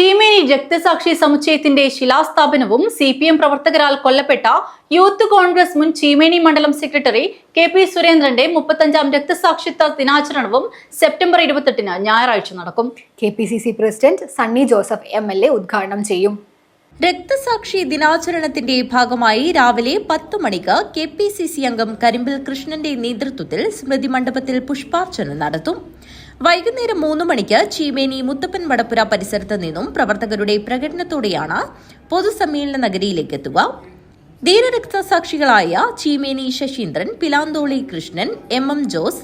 ചീമേനി രക്തസാക്ഷി സമുച്ചയത്തിന്റെ ശിലാസ്ഥാപനവും സി പി എം പ്രവർത്തകരാൽ കൊല്ലപ്പെട്ട യൂത്ത് കോൺഗ്രസ് മുൻ ചീമേനി മണ്ഡലം സെക്രട്ടറി കെ പി സുരേന്ദ്രന്റെ മുപ്പത്തഞ്ചാം രക്തസാക്ഷിത്വ ദിനാചരണവും സെപ്റ്റംബർ ഇരുപത്തെട്ടിന് ഞായറാഴ്ച നടക്കും. K P C C president Sunny Joseph M L A ഉദ്ഘാടനം ചെയ്യും. രക്തസാക്ഷി ദിനാചരണത്തിന്റെ ഭാഗമായി രാവിലെ പത്ത് മണിക്ക് കെ പി സി സി അംഗം കരിമ്പിൽ കൃഷ്ണന്റെ നേതൃത്വത്തിൽ സ്മൃതി മണ്ഡപത്തിൽ പുഷ്പാർച്ചന നടത്തും. വൈകുന്നേരം മൂന്ന് മണിക്ക് ചീമേനി മുത്തപ്പൻ വടപ്പുര പരിസരത്ത് നിന്നും പ്രവർത്തകരുടെ പ്രകടനത്തോടെയാണ് പൊതുസമ്മേളന നഗരിയിലേക്ക് എത്തുക. ധീരരക്തസാക്ഷികളായ Cheemeni Sasheendran Pilantholi Krishnan M M Jose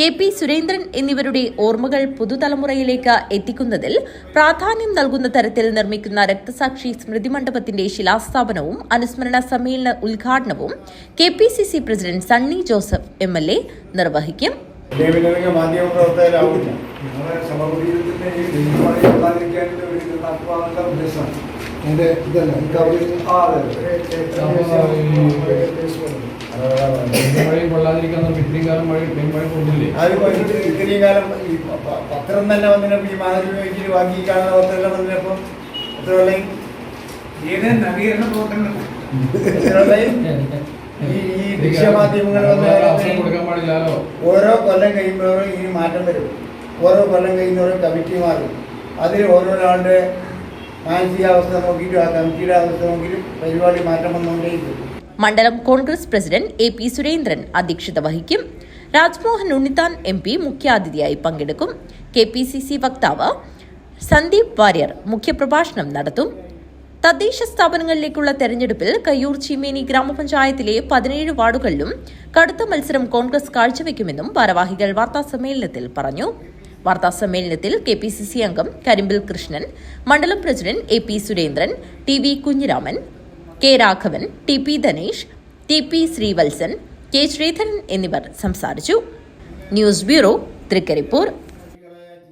K P Surendran എന്നിവരുടെ ഓർമ്മകൾ പുതുതലമുറയിലേക്ക് എത്തിക്കുന്നതിൽ പ്രാധാന്യം നൽകുന്ന തരത്തിൽ നിർമ്മിക്കുന്ന രക്തസാക്ഷി സ്മൃതി മണ്ഡപത്തിന്റെ ശിലാസ്ഥാപനവും അനുസ്മരണ സമ്മേളന ഉദ്ഘാടനവും K P C C president Sunny Joseph M L A നിർവഹിക്കും. ദേവിനെങ്കിൽ മാധ്യമപ്രവർത്തകരാവില്ല നിങ്ങളെ സമപരിചയത്തിന്റെ ഈ നെയ്യുമായി കൊള്ളാതിരിക്കാനുള്ള ഒരു നടത്തുവാനുള്ള ഉദ്ദേശമാണ്. അതിന്റെ ഇതല്ല എനിക്ക് അവിടെ ഇരുന്ന് ആ അതെ മഴ കൊള്ളാതിരിക്കാൻ ഇത്രയും കാലം മഴ ഇത്രയും മഴ കൊണ്ടില്ലേ? ഇത് ഇത്രയും കാലം ഈ പത്രം തന്നെ വന്നിട്ട് ഈ മാതൃ ഉപയോഗിച്ചിട്ട് ബാക്കി കാണുന്ന പത്രമെല്ലാം വന്നപ്പോ എത്ര കൊല്ലായി? ഏത് നവീകരണ പ്രവർത്തനങ്ങൾ എത്ര ഈ ദൃശ്യമാധ്യമങ്ങൾ ഓരോ കൊല്ലം കഴിയുമ്പോഴും ഇനി മാറ്റം വരും. ഓരോ കൊല്ലം കഴിയുന്നവരും കമ്മിറ്റി മാറും. അതിൽ ഓരോരാളുടെ മാനസികാവസ്ഥ നോക്കിയിട്ടും ആ കമ്മിറ്റിയുടെ അവസ്ഥ നോക്കിയിട്ടും പരിപാടി മാറ്റം വന്നുകൊണ്ടേയിരിക്കും. മണ്ഡലം Congress president A P Surendran അധ്യക്ഷത വഹിക്കും. രാജ്മോഹൻ ഉണ്ണിത്താൻ എം പി മുഖ്യാതിഥിയായി പങ്കെടുക്കും. കെ പി സി സി വക്താവ് സന്ദീപ് വാര്യർ മുഖ്യപ്രഭാഷണം നടത്തും. തദ്ദേശ സ്ഥാപനങ്ങളിലേക്കുള്ള തെരഞ്ഞെടുപ്പിൽ കയ്യൂർ ചീമേനി ഗ്രാമപഞ്ചായത്തിലെ പതിനേഴ് വാർഡുകളിലും കടുത്ത മത്സരം കോൺഗ്രസ് കാഴ്ചവെക്കുമെന്നും ഭാരവാഹികൾ വാർത്താസമ്മേളനത്തിൽ പറഞ്ഞു. വാർത്താസമ്മേളനത്തിൽ കെ പി സി സി അംഗം കരിമ്പിൽ കൃഷ്ണൻ മണ്ഡലം president A P Surendran T V Kunhiraman K Raghavan T P Dhanesh T P Sreevalsan K Sreedharan എന്നിവർ സംസാരിച്ചു. News bureau Trikaripur.